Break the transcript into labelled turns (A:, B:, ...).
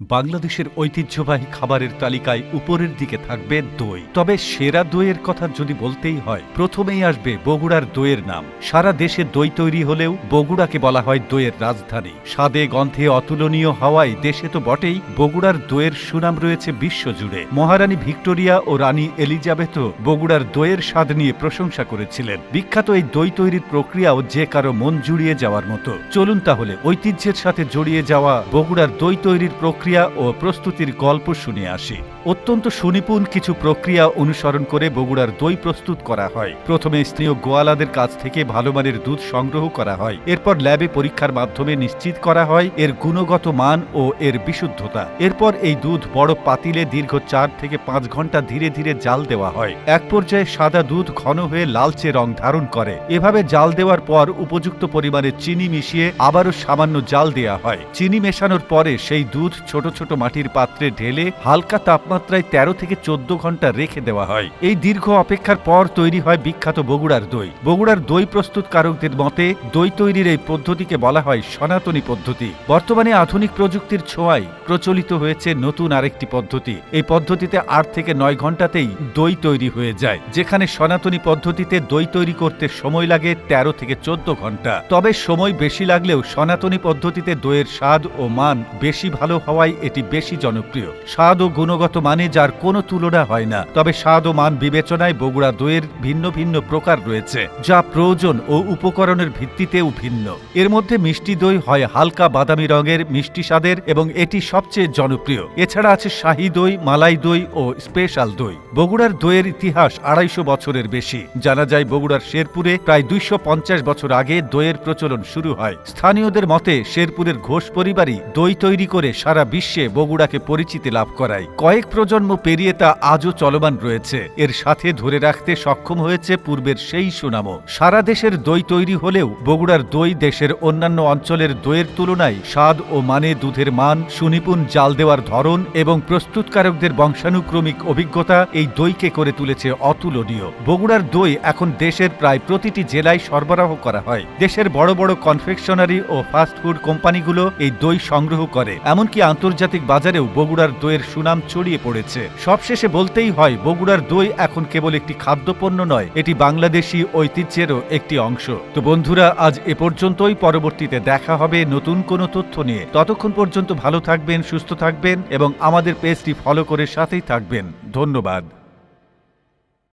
A: বাংলাদেশের ঐতিহ্যবাহী খাবারের তালিকায় উপরের দিকে থাকবে দই। তবে সেরা দইয়ের কথা যদি বলতেই হয়, প্রথমেই আসবে বগুড়ার দইয়ের নাম। সারা দেশে দই তৈরি হলেও বগুড়াকে বলা হয় দইয়ের রাজধানী। স্বাদে, গন্ধে অতুলনীয় হওয়ায় দেশে তো বটেই, বগুড়ার দইয়ের সুনাম রয়েছে বিশ্বজুড়ে। মহারানী ভিক্টোরিয়া ও রানী এলিজাবেথও বগুড়ার দইয়ের স্বাদ নিয়ে প্রশংসা করেছিলেন। বিখ্যাত এই দই তৈরির প্রক্রিয়াও যে কারও মন জুড়িয়ে যাওয়ার মতো। চলুন তাহলে ঐতিহ্যের সাথে জড়িয়ে যাওয়া বগুড়ার দই তৈরির প্রক্রিয়া ও প্রস্তুতির গল্প শুনে আসি। অত্যন্ত সুনিপুণ কিছু প্রক্রিয়া অনুসরণ করে বগুড়ার দই প্রস্তুত করা হয়। প্রথমে স্ত্রীয় গোয়ালাদের কাছ থেকে ভালো মানের দুধ সংগ্রহ করা হয়। এরপর ল্যাবে পরীক্ষার মাধ্যমে নিশ্চিত করা হয় এর গুণগত মান ও এর বিশুদ্ধতা। এরপর এই দুধ বড় পাতিলে দীর্ঘ চার থেকে পাঁচ ঘণ্টা ধীরে ধীরে জাল দেওয়া হয়। এক পর্যায়ে সাদা দুধ ঘন হয়ে লালচে রং ধারণ করে। এভাবে জাল দেওয়ার পর উপযুক্ত পরিমাণে চিনি মিশিয়ে আবারও সামান্য জাল দেওয়া হয়। চিনি মেশানোর পরে সেই দুধ ছোট ছোট মাটির পাত্রে ঢেলে হালকা তাপমাত্রায় তেরো থেকে চোদ্দ ঘণ্টা রেখে দেওয়া হয়। এই দীর্ঘ অপেক্ষার পর তৈরি হয় বিখ্যাত বগুড়ার দই। বগুড়ার দই প্রস্তুতকারকদের মতে, দই তৈরির এই পদ্ধতিকে বলা হয় সনাতনী পদ্ধতি। বর্তমানে আধুনিক প্রযুক্তির ছোঁয়ায় প্রচলিত হয়েছে নতুন আরেকটি পদ্ধতি। এই পদ্ধতিতে আট থেকে নয় ঘন্টাতেই দই তৈরি হয়ে যায়, যেখানে সনাতনী পদ্ধতিতে দই তৈরি করতে সময় লাগে তেরো থেকে চোদ্দ ঘণ্টা। তবে সময় বেশি লাগলেও সনাতনী পদ্ধতিতে দইয়ের স্বাদ ও মান বেশি ভালো হওয়ায় এটি বেশি জনপ্রিয়। স্বাদ ও গুণগত মানে যার কোনো তুলনা হয় না। তবে স্বাদ ও মান বিবেচনায় বগুড়া দইয়ের ভিন্ন ভিন্ন প্রকার রয়েছে, যা প্রয়োজন ও উপকরণের ভিত্তিতেও ভিন্ন। এর মধ্যে মিষ্টি দই হয় হালকা বাদামি রঙের মিষ্টি স্বাদের এবং এটি সবচেয়ে জনপ্রিয়। এছাড়া আছে শাহী দই, মালাই দই ও স্পেশাল দই। বগুড়ার দইয়ের ইতিহাস আড়াইশো বছরের বেশি। জানা যায় বগুড়ার শেরপুরে প্রায় দুইশো পঞ্চাশ বছর আগে দইয়ের প্রচলন শুরু হয়। স্থানীয়দের মতে শেরপুরের ঘোষ পরিবারই দই তৈরি করে সারা বিশ্বে বগুড়াকে পরিচিতি লাভ করায়। কয়েক প্রজন্ম পেরিয়ে তা আজও চলমান রয়েছে। এর সাথে ধরে রাখতে সক্ষম হয়েছে পূর্বের সেই সুনামও। সারা দেশের দই তৈরি হলেও বগুড়ার দই দেশের অন্যান্য অঞ্চলের দইয়ের তুলনায় স্বাদ ও মানে দুধের মান, সুনিপুণ জাল দেওয়ার ধরন এবং প্রস্তুতকারকদের বংশানুক্রমিক অভিজ্ঞতা এই দইকে করে তুলেছে অতুলনীয়। বগুড়ার দই এখন দেশের প্রায় প্রতিটি জেলায় সরবরাহ করা হয়। দেশের বড় বড় কনফেকশনারি ও ফাস্টফুড কোম্পানিগুলো এই দই সংগ্রহ করে। এমনকি আন্তর্জাতিক বাজারেও বগুড়ার দইয়ের সুনাম ছড়িয়ে পড়েছে। সবশেষে বলতেই হয়, বগুড়ার দই এখন কেবল একটি খাদ্যপণ্য নয়, এটি বাংলাদেশি ঐতিহ্যেরও একটি অংশ। তো বন্ধুরা, আজ এ পর্যন্তই, পরবর্তীতে দেখা হবে নতুন কোনো তথ্য নিয়ে। ততক্ষণ পর্যন্ত ভালো থাকবেন, সুস্থ থাকবেন এবং আমাদের পেজটি ফলো করে সাথেই থাকবেন। ধন্যবাদ।